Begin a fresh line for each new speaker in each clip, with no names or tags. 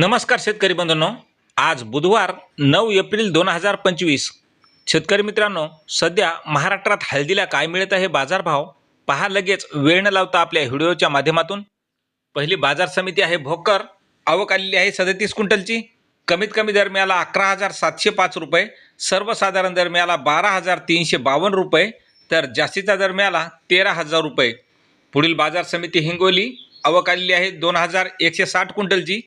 नमस्कार शेतकरी बंधूंनो. आज बुधवार नऊ एप्रिल दोन हजार पंचवीस. शेतकरी मित्रांनो सध्या महाराष्ट्रात हळदीला काय मिळत आहे बाजारभाव पहा लगेच वेळ न लावता आपल्या व्हिडिओच्या माध्यमातून. पहिली बाजार समिती आहे भोकर. आवक आलेली आहे सदतीस क्विंटलची. कमीत कमी दर मिळाला अकरा हजार सातशे पाच रुपये. सर्वसाधारण दर मिळाला बारा हजार तीनशे बावन्न रुपये. तर जास्तीचा दर मिळाला तेरा हजार रुपये. पुढील बाजार समिती हिंगोली. आवक आलेली आहे दोन हजार एकशे साठ क्विंटलची.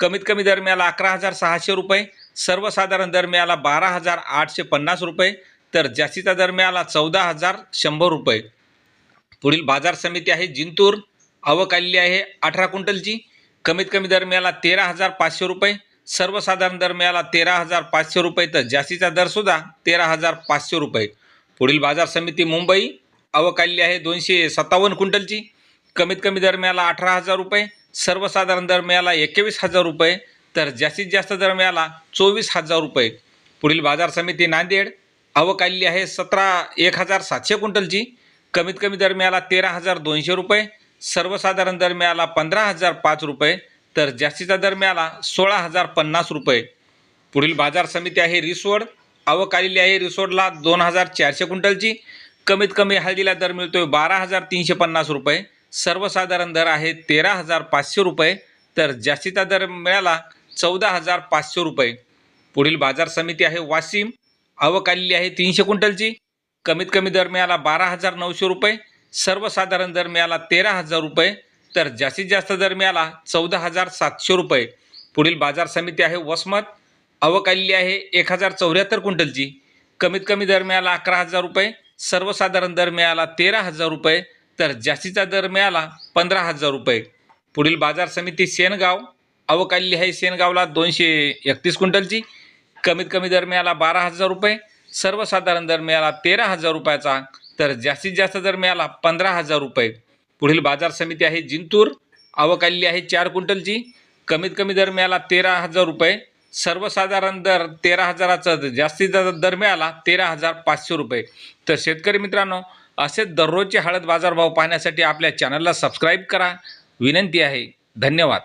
कमीत कमी दर मिळाला अकरा हजार सहाशे रुपये सर्वसाधारण दर मिळाला बारा हजार आठशे पन्नास रुपये तर जास्तीचा दर मिळाला चौदा हजार शंभर रुपये. पुढील बाजार समिती आहे जिंतूर आवक आलेली आहे अठरा क्विंटलची. कमीत कमी दर मिळाला तेरा हजार पाचशे रुपये सर्वसाधारण दर मिळाला तेरा हजार पाचशे रुपये तर जास्तीचा दरसुद्धा तेरा हजार पाचशे रुपये. पुढील बाजार समिती मुंबई आवक आलेली आहे दोनशे सत्तावन्न क्विंटलची. कमीत कमी दर मिळाला अठरा हजार रुपये सर्वसाधारण दर मिळाला एकवीस हजार रुपये तर जास्तीत जास्त दर मिळाला चोवीस हजार रुपये. पुढील बाजार समिती नांदेड आवक आलेली आहे सतरा एक हजार सातशे क्विंटलची. कमीत कमी दर मिळाला तेरा हजार दोनशे रुपये सर्वसाधारण दर मिळाला पंधरा हजार पाच रुपये तर जास्तीचा दर मिळाला सोळा हजार पन्नास रुपये. पुढील बाजार समिती आहे रिसोड आवक आलेली आहे रिसोडला दोन हजार चारशे क्विंटलची. कमीत कमी हळदीला दर मिळतोय बारा हजार तीनशे पन्नास रुपये सर्वसाधारण दर आहे तेरा हजार पाचशे रुपये. तर जास्तीचा दर मिळाला चौदा हजार पाचशे रुपये. पुढील बाजार समिती आहे वाशिम. आवक आलेली आहे तीनशे क्विंटलची. कमीत कमी दर मिळाला बारा हजार नऊशे रुपये. सर्वसाधारण दर मिळाला तेरा हजार रुपये. तर जास्तीत जास्त दर मिळाला चौदा हजार सातशे रुपये. पुढील बाजार समिती आहे वसमत. आवक आलेली आहे एक हजार चौऱ्याहत्तर क्विंटलची. कमीत कमी दर मिळाला अकरा हजार रुपये. सर्वसाधारण दर मिळाला तेरा हजार रुपये. तर जास्तीचा दर मिळाला पंधरा हजार रुपये. पुढील बाजार समिती सेनगाव. अवकाली आहे सेनगावला दोनशे एकतीस क्विंटलची. कमीत कमी दर मिळाला बारा हजार रुपये. सर्वसाधारण दर मिळाला तेरा हजार रुपयाचा. तर जास्तीत जास्त दर मिळाला पंधरा हजार रुपये. पुढील बाजार समिती आहे जिंतूर. अवकाली आहे चार क्विंटलची. कमीत कमी दर मिळाला तेरा हजार रुपये. सर्वसाधारण दर तेरा हजाराचा जास्तीचा दर मिळाला तेरा हजार पाचशे रुपये. तर शेतकरी मित्रांनो असेच दररोजचे हळद बाजारभाव पाहण्यासाठी आपल्या चॅनलला सबस्क्राईब करा. विनंती आहे. धन्यवाद.